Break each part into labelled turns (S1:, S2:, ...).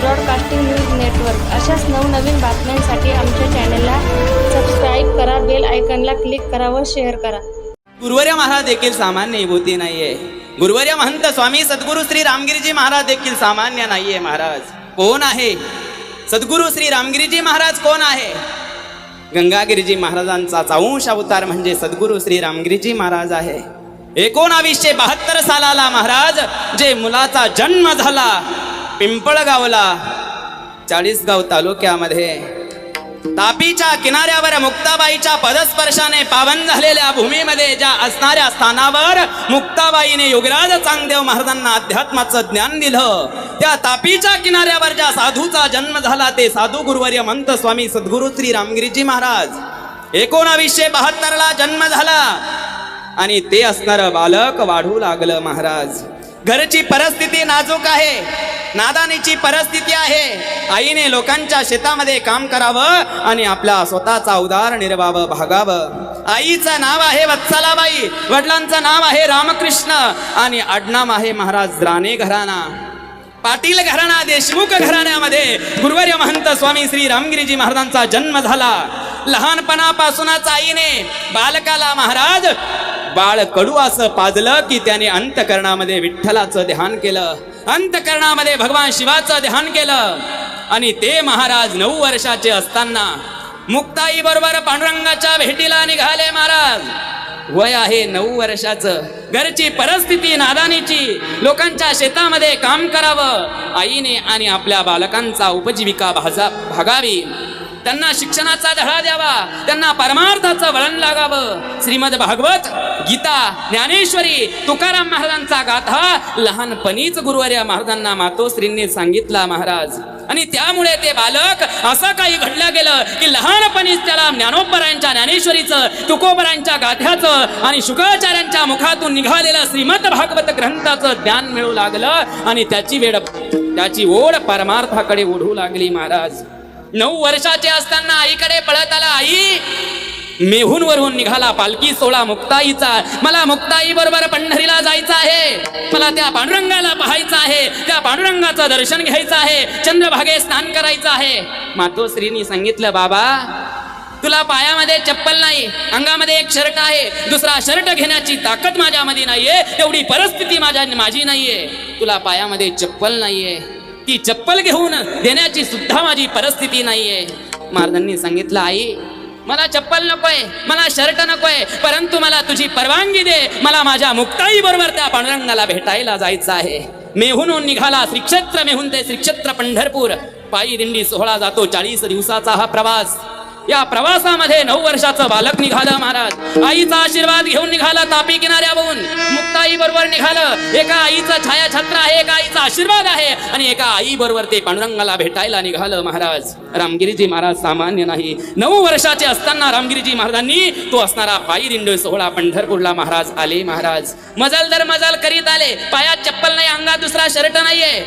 S1: Broadcasting news network अशाच नवनवीन बातम्यांसाठी आमच्या चॅनलला सबस्क्राईब करा बेल आयकनला क्लिक करा व शेअर करा.
S2: गुरुवर्य महाराज देखील सामान्य विभूती नाहीये. गुरुवर्य महंत स्वामी सद्गुरु श्री रामगिरीजी महाराज देखील सामान्य नाहीये महाराज. कोण आहे? सद्गुरु श्री रामगिरीजी महाराज कोण आहे? गंगागिरीजी महाराजांचा चाऊंश अवतार म्हणजे सद्गुरु श्री रामगिरीजी महाराज आहे. एकोणावीसशे बहात्तर सालाला महाराज जे मुलाचा जन्म झाला. पिंपळगावला चाळीसगाव तालुक्यामध्ये. तापीच्या किनाऱ्यावर मुक्ताबाईच्या पदस्पर्शाने पावन झालेल्या भूमीमध्ये ज्या असणाऱ्या स्थानावर मुक्ताबाईने योगराज चांगदेव महाराजांना अध्यात्माचं ज्ञान दिलं त्या तापीच्या किनाऱ्यावर ज्या साधूचा जन्म झाला ते साधू गुरुवर्य मंत स्वामी सद्गुरु श्री रामगिरीजी महाराज. एकोणावीसशे बहात्तरला जन्म झाला आणि ते असणारं बालक वाढू लागलं महाराज. घरची परिस्थिती नाजूक आहे. नादानीची परिस्थिती आहे. आईने लोकांच्या शेतामध्ये काम करावं आणि आपला स्वतःचा उदारनिर्वाह भागावं. आईचं नाव आहे वत्सलाबाई. वडिलांचं नाव आहे रामकृष्ण. आणि आडनाम आहे महाराज राणे घराणा. पाटील घराणा देशमुख घराण्यामध्ये गुरुवर्य महंत स्वामी श्री रामगिरीजी महाराजांचा जन्म झाला. लहानपणापासूनच आईने बालकाला महाराज बाळ कडू असं पाजलं की त्याने अंतकरणामध्ये विठ्ठलाचं ध्यान केलं. अंतकरणामध्ये भगवान शिवाचं ध्यान केलं. आणि ते महाराज नऊ वर्षाचे असताना मुक्ताई बरोबर पांडुरंगाच्या भेटीला निघाले महाराज. वय आहे नऊ वर्षाचं. घरची परिस्थिती नादानीची लोकांच्या शेतामध्ये काम करावं आईने आणि आपल्या बालकांचा उपजीविका भाजा भागावी. त्यांना शिक्षणाचा धडा द्यावा त्यांना परमार्थाचं वळण लागावं. श्रीमद भागवत गीता ज्ञानेश्वरी तुकाराम महाराजांचा गाथा लहानपणीच गुरुवर्या महाराजांना मातोश्रींनी सांगितला महाराज. आणि त्यामुळे ते बालक असं काही घडलं गेलं की लहानपणीच त्याला ज्ञानोपरांच्या ज्ञानेश्वरीचं तुकोबरांच्या गाथ्याचं आणि शुकाचार्यांच्या मुखातून निघालेलं श्रीमद भागवत ग्रंथाचं ज्ञान मिळू लागलं आणि त्याची वेळ त्याची ओढ परमार्थाकडे ओढू लागली महाराज. नऊ वर्षाचे असताना आईकडे पळत आला आई मेहून वरून निघाला पालखी सोळा मुक्ताईचा. मला मुक्ताई बरोबर पंढरीला जायचं आहे. मला त्या पांडुरंगाला पाहायचं आहे. त्या पांडुरंगाचं दर्शन घ्यायचं आहे. चंद्रभागे स्नान करायचं आहे. मातोश्रीनी सांगितलं बाबा तुला पायामध्ये चप्पल नाही अंगामध्ये एक शर्ट आहे. दुसरा शर्ट घेण्याची ताकद माझ्यामध्ये नाहीये. एवढी परिस्थिती माझ्या माझी नाहीये. तुला पायामध्ये चप्पल नाहीये. ती चप्पल घेऊन देण्याची सुद्धा माझी परिस्थिती नाहीये. महाराजांनी सांगितलं आई मला चप्पल नकोय मला शर्ट नकोय परंतु मला तुझी परवानगी दे. मला माझ्या मुक्ताई बरोबर त्या पांडुरंगाला भेटायला जायचं आहे. मेहून निघाला श्रीक्षेत्र मेहून ते श्रीक्षेत्र पंढरपूर. पायी दिंडी सोहळा जातो चाळीस दिवसाचा हा प्रवास. या प्रवासामध्ये नऊ वर्षाचं बालक निघालं महाराज. आईचा आशीर्वाद घेऊन निघालं तापी किनाऱ्यावरून. मुक्ताई बरोबर निघालं. एका आईचं छायाछत्र आहे एका आईचा आशीर्वाद आहे आणि एका आई बरोबर ते पांडुरंगाला भेटायला निघालं महाराज. रामगिरीजी महाराज सामान्य नाही. नऊ वर्षाचे असताना रामगिरीजी महाराजांनी तो असणारा पायी दिंडोय सोहळा पंढरपूरला महाराज आले महाराज. मजल दर मजल करीत आले. पायात चप्पल नाही अंगात दुसरा शर्ट नाहीये.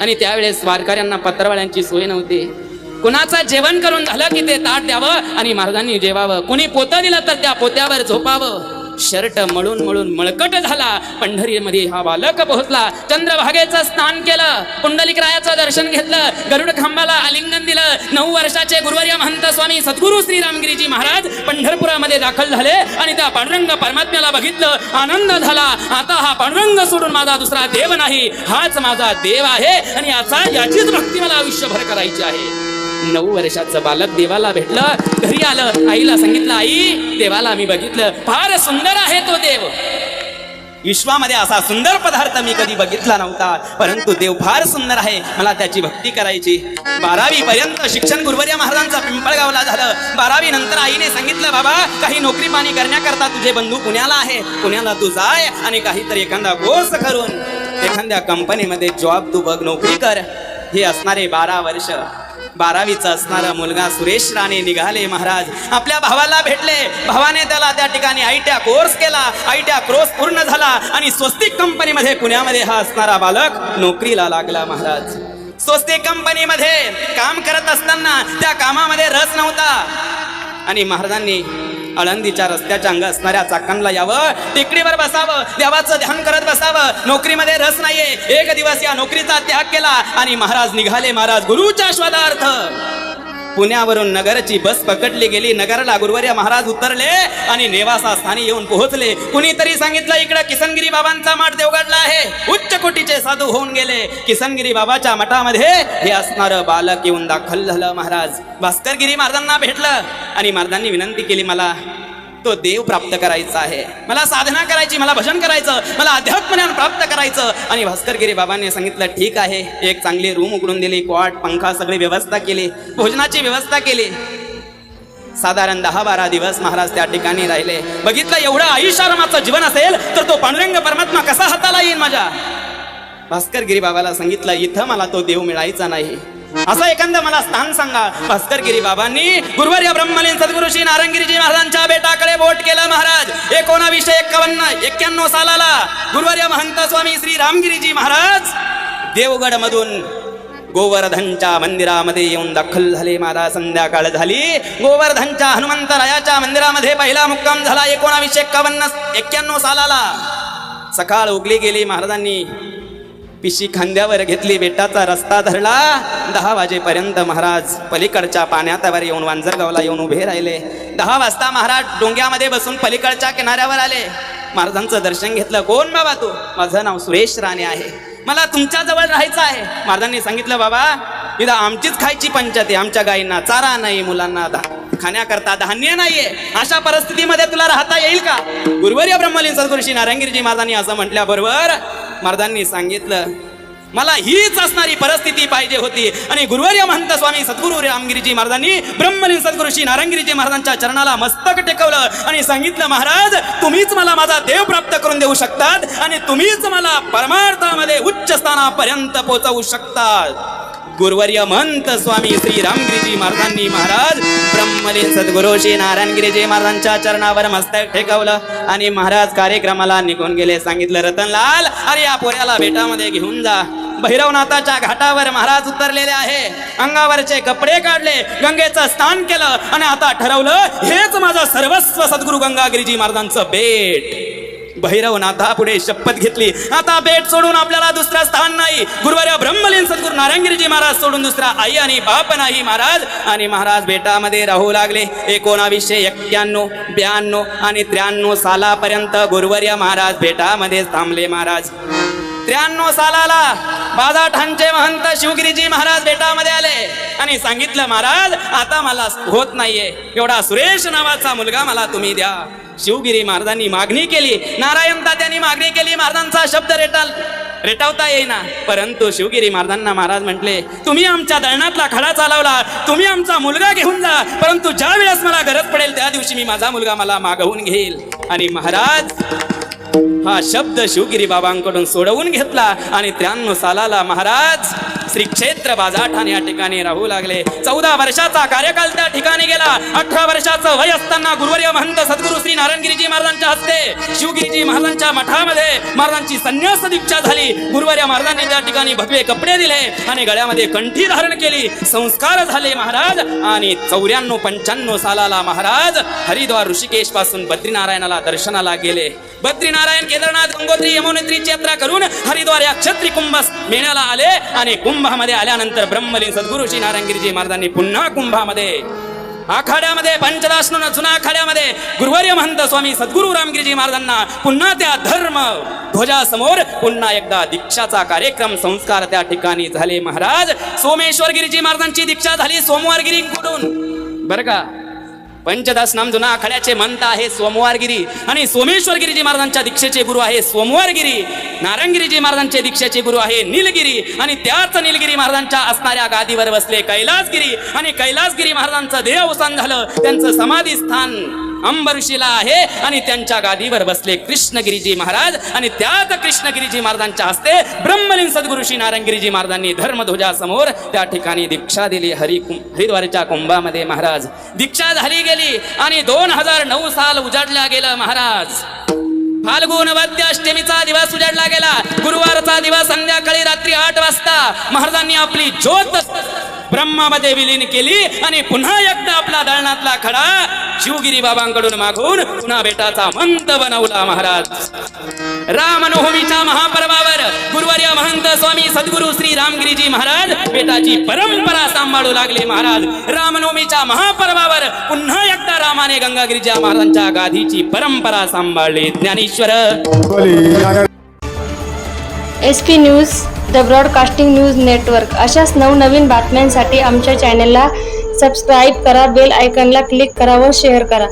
S2: आणि त्यावेळेस वारकऱ्यांना पत्रवाळ्यांची सोय नव्हती. कुणाचं जेवण करून झालं की ते ताट द्यावं आणि महाराजांनी जेवावं? कुणी पोतं दिलं तर त्या पोत्यावर झोपावं? शर्ट मळून मळून मळकट झाला. पंढरीमध्ये हा बालक पोहोचला. चंद्रभागेचं स्नान केलं. पुंडलिक रायाचं दर्शन घेतलं. गरुड खांबाला आलिंगन दिलं. नऊ वर्षाचे गुरुवर्य महंत स्वामी सद्गुरू श्री रामगिरीजी महाराज पंढरपुरामध्ये दाखल झाले आणि त्या पांडुरंग परमात्म्याला बघितलं. आनंद झाला. आता हा पांडुरंग सोडून माझा दुसरा देव नाही. हाच माझा देव आहे आणि याचा याचीच भक्ती मला आयुष्यभर करायची आहे. नऊ वर्षाचं बालक देवाला भेटलं घरी आलं आईला सांगितलं आई देवाला मी बघितलं फार सुंदर आहे तो देव. विश्वामध्ये असा सुंदर पदार्थ मी कधी बघितला नव्हता परंतु देव फार सुंदर आहे मला त्याची भक्ती करायची. बारावी पर्यंत शिक्षण गुरुवर्या महाराजांचा पिंपळगावला झालं. बारावी नंतर आईने सांगितलं बाबा काही नोकरी पाणी करण्याकरता तुझे बंधू पुण्याला आहे. पुण्याला तू जाय आणि काहीतरी एखादा कोर्स करून. एखाद्या कंपनीमध्ये जॉब तू बघ नोकरी कर. हे असणारे बारा वर्ष. बारावीचा असणारा मुलगा सुरेश राणे निघाले महाराज. आपल्या भावाला भेटले. भावाने त्याला त्या ठिकाणी आयट्या कोर्स केला. आयट्या कोर्स पूर्ण झाला आणि स्वस्तिक कंपनीमध्ये पुण्यामध्ये हा असणारा बालक नोकरीला लागला महाराज. स्वस्तिक कंपनीमध्ये काम करत असताना त्या कामामध्ये रस नव्हता. आणि महाराजांनी आळंदीच्या रस्त्याच्या अंग असणाऱ्या चाकांना यावं. टेकडीवर बसावं. देवाचं ध्यान करत बसावं. नोकरीमध्ये रस नाहीये. एक दिवस या नोकरीचा त्याग केला आणि महाराज निघाले. महाराज गुरुच्या शोधार्थ पुण्यावरून नगरची बस पकडली गेली. नगरला गुरुवर्य महाराज उतरले आणि नेवासा स्थानी येऊन पोहोचले. कुणीतरी सांगितलं इकडं किसनगिरी बाबांचा माठ देवगडला आहे. कोटीचे साधू होऊन गेले. किसनगिरी बाबाच्या मठामध्ये हे असणारं बालक येऊन दाखल झालं महाराज. भास्करगिरी महाराजांना भेटलं आणि महाराजांनी विनंती केली मला तो देव प्राप्त करायचा आहे. मला साधना करायची मला भजन करायचं मला अध्यात्म ज्ञान प्राप्त करायचं. आणि भास्करगिरी बाबांनी सांगितलं ठीक आहे. एक चांगली रूम उघडून दिली क्वाट पंखा सगळी व्यवस्था केली भोजनाची व्यवस्था केली. साधारण दहा बारा दिवस महाराज त्या ठिकाणी राहिले. बघितलं एवढं आयुष्यारामाचं जीवन असेल तर तो पांडुरंग परमात्मा कसा हाताला येईल माझ्या? भास्करगिरी बाबाला सांगितलं इथं मला तो देव मिळायचा नाही. असं एखादं मला स्थान सांगा. भास्करगिरी बाबांनी गुरुवर्य ब्रह्मलीन सद्गुरु श्री नारंगिरीजी महाराजांच्या बेटाकडे बोट केलं महाराज. एकोणावीसशे एक्कावन्न एक्क्याण्णव सालाला गुरुवर्य महंत स्वामी श्री रामगिरीजी महाराज देवगड मधून गोवर्धनच्या मंदिरामध्ये येऊन दाखल झाले. माझा संध्याकाळ झाली. गोवर्धनच्या हनुमंतरायाच्या मंदिरामध्ये पहिला मुक्काम झाला एकोणावीसशे एक्कावन्न एक्क्याण्णव सालाला. सकाळ उगली गेली. महाराजांनी पिशी खांद्यावर घेतली बेटाचा रस्ता धरला. दहा वाजेपर्यंत महाराज पलीकडच्या पाण्यातावर येऊन वांजरगावला येऊन उभे राहिले. दहा वाजता महाराज डोंग्यामध्ये बसून पलीकडच्या किनाऱ्यावर आले. महाराजांचं दर्शन घेतलं. कोण बाबा तू? माझं नाव सुरेश राणे आहे. मला तुमच्या जवळ राहायचं आहे. महाराजांनी सांगितलं बाबा इथं आमचीच खायची पंचायत आहे. आमच्या गायींना चारा नाही मुलांना धा- खाण्याकरता धान्य नाहीये. अशा परिस्थितीमध्ये तुला राहता येईल का? गुरुवर्य ब्रह्मलीन सद्गुरुशी नारायणगिरीजी महाराजांनी असं म्हटल्याबरोबर महाराजांनी सांगितलं मला हीच असणारी परिस्थिती पाहिजे होती. आणि गुरुवर्य महंत स्वामी सद्गुरु रामगिरीजी महाराजांनी ब्रह्मलीन सद्गुरु श्री नारायणगिरीजी महाराजांच्या चरणाला मस्तक टेकवलं आणि सांगितलं महाराज तुम्हीच मला माझा देव प्राप्त करून देऊ शकतात आणि तुम्हीच मला परमार्थामध्ये उच्च स्थानापर्यंत पोहोचवू शकतात. गुरुवर्य महंत स्वामी श्री रामगिरीजी महाराजांनी महाराज ब्रह्मलीन सद्गुरु श्री नारायणगिरीजी महाराजांच्या चरणावर मस्तक ठेकवलं आणि महाराज कार्यक्रमाला निघून गेले. सांगितलं रतनलाल अरे या पोऱ्याला बेटामध्ये घेऊन जा. भैरवनाथाच्या घाटावर महाराज उतरलेले आहे. अंगावरचे कपडे काढले गंगेचं स्नान केलं आणि आता ठरवलं हेच माझं सर्वस्व सद्गुरू गंगागिरीजी महाराजांचं बेट. भैरवनाथा पुढे शपथ घेतली. आता बेट सोडून आपल्याला दुसरा स्थान नाही. गुरुवार्या ब्रह्मलीन सद्गुरु नारायणगिरीजी महाराज सोडून दुसरा आई आणि बाप नाही महाराज. आणि महाराज बेटामध्ये राहू लागले. एकोणावीसशे एक्क्याण्णव ब्याण्णव आणि त्र्याण्णव सालापर्यंत गुरुवर्य महाराज बेटामध्ये थांबले महाराज. त्र्याण्णव सालाला बाजाठांचे महंत शिवगिरीजी महाराज बेटामध्ये आले सांगितलं महाराज आता मला होत नाहीये. एवढा सुरेश नावाचा मुलगा मला तुम्ही द्या. शिवगिरी महाराजांनी मागणी केली. नारायण तात्यांनी मागणी केली. महाराजांचा शब्द रेटाल रेटावता येईना. परंतु शिवगिरी महाराजांना महाराज म्हटले तुम्ही आमच्या दळणातला खडा चालवला. तुम्ही आमचा मुलगा घेऊन जा. परंतु ज्या वेळेस मला गरज पडेल त्या दिवशी मी माझा मुलगा मला मागवून घेईल. आणि महाराज हा शब्द शिवगिरी बाबांकडून सोडवून घेतला आणि त्र्याण्णव सालाला महाराज श्री क्षेत्र बाजाठाने या ठिकाणी राहू लागले. चौदा वर्षाचा कार्यकाल त्या ठिकाणी गेला. अठरा वर्षाचं वय असताना गुरुवर्य महंत सद्गुरु श्री नारायणगिरीजी महाराजांच्या हस्ते शिवगिरीजी महाराजांच्या मठामध्ये महाराजांची संन्यास दीक्षा झाली. गुरुवर्य महाराजांनी त्या ठिकाणी भगवे कपडे दिले आणि गळ्यामध्ये कंठी धारण केली. संस्कार झाले महाराज आणि चौऱ्याण्णव पंच्याण्णव सालाला महाराज हरिद्वार ऋषिकेशपासून बद्रीनारायणाला दर्शनाला गेले. बद्रीनारायण केदारनाथ गंगोत्री यमुनोत्रीची यात्रा करून हरिद्वार या क्षत्री कुंभ मेळ्याला आले आणि कुंभामध्ये आल्यानंतर ब्रह्मलीन सद्गुरू श्री नारायणगिरीजी महाराजांनी पुन्हा कुंभामध्ये आखाड्यामध्ये पंचदास जुना आखाड्यामध्ये गुरुवर्य महंत स्वामी सद्गुरू रामगिरीजी महाराजांना पुन्हा त्या धर्म ध्वजासमोर पुन्हा एकदा दीक्षाचा कार्यक्रम संस्कार त्या ठिकाणी झाले. महाराज सोमेश्वर गिरीजी महाराजांची दीक्षा झाली सोमवारगिरीकडून. बरं का? पंचदास नाम जुना आखाड्याचे मंत आहे सोमवारगिरी. आणि सोमेश्वरगिरीजी महाराजांच्या दीक्षेचे गुरु आहे सोमवारगिरी. नारायणगिरीजी महाराजांचे दीक्षेचे गुरु आहे नीलगिरी. आणि त्याच नीलगिरी महाराजांच्या असणाऱ्या गादीवर बसले कैलासगिरी. आणि कैलासगिरी महाराजांचं देह अवसान झालं. त्यांचं समाधी स्थान अंबऋषीला आहे आणि त्यांच्या गादीवर बसले कृष्णगिरीजी महाराज आणि त्यात कृष्णगिरीजी महाराजांच्या हस्ते ब्रह्मलीन सद्गुरुशी श्री नारायणगिरीजी महाराजांनी धर्मध्वजासमोर त्या ठिकाणी दीक्षा दिली हरि हरिद्वारच्या कुंभामध्ये महाराज. दीक्षा झाली गेली आणि दोन हजार नऊ साल उजाडल्या गेलं महाराज. फाल्गुन वद्य अष्टमीचा दिवस उजाडला गेला. गुरुवारचा दिवस संध्याकाळी रात्री आठ वाजता. महाराजांनी आपली ज्योत ब्रह्मामध्ये विलीन केली आणि पुन्हा एकदा आपला दळणातला खडा शिवगिरी बाबांकडून मागून पुन्हा बेटाचा मंत बनवला महाराज. रामनवमीच्या महापर्वावर गुरुवर्य महंत स्वामी सद्गुरु श्री रामगिरीजी महाराज बेटाची परंपरा सांभाळू लागले महाराज. रामनवमीच्या महापर्वावर पुन्हा एकदा रामाने गंगागिरीच्या महाराजांच्या गादीची परंपरा सांभाळली Dnyaneshwar.
S1: S P news the broadcasting news network अशाच नवनवीन बातम्यांसाठी आमच्या चॅनलला सबस्क्राईब करा बेल आयकनला क्लिक करा व शेअर करा.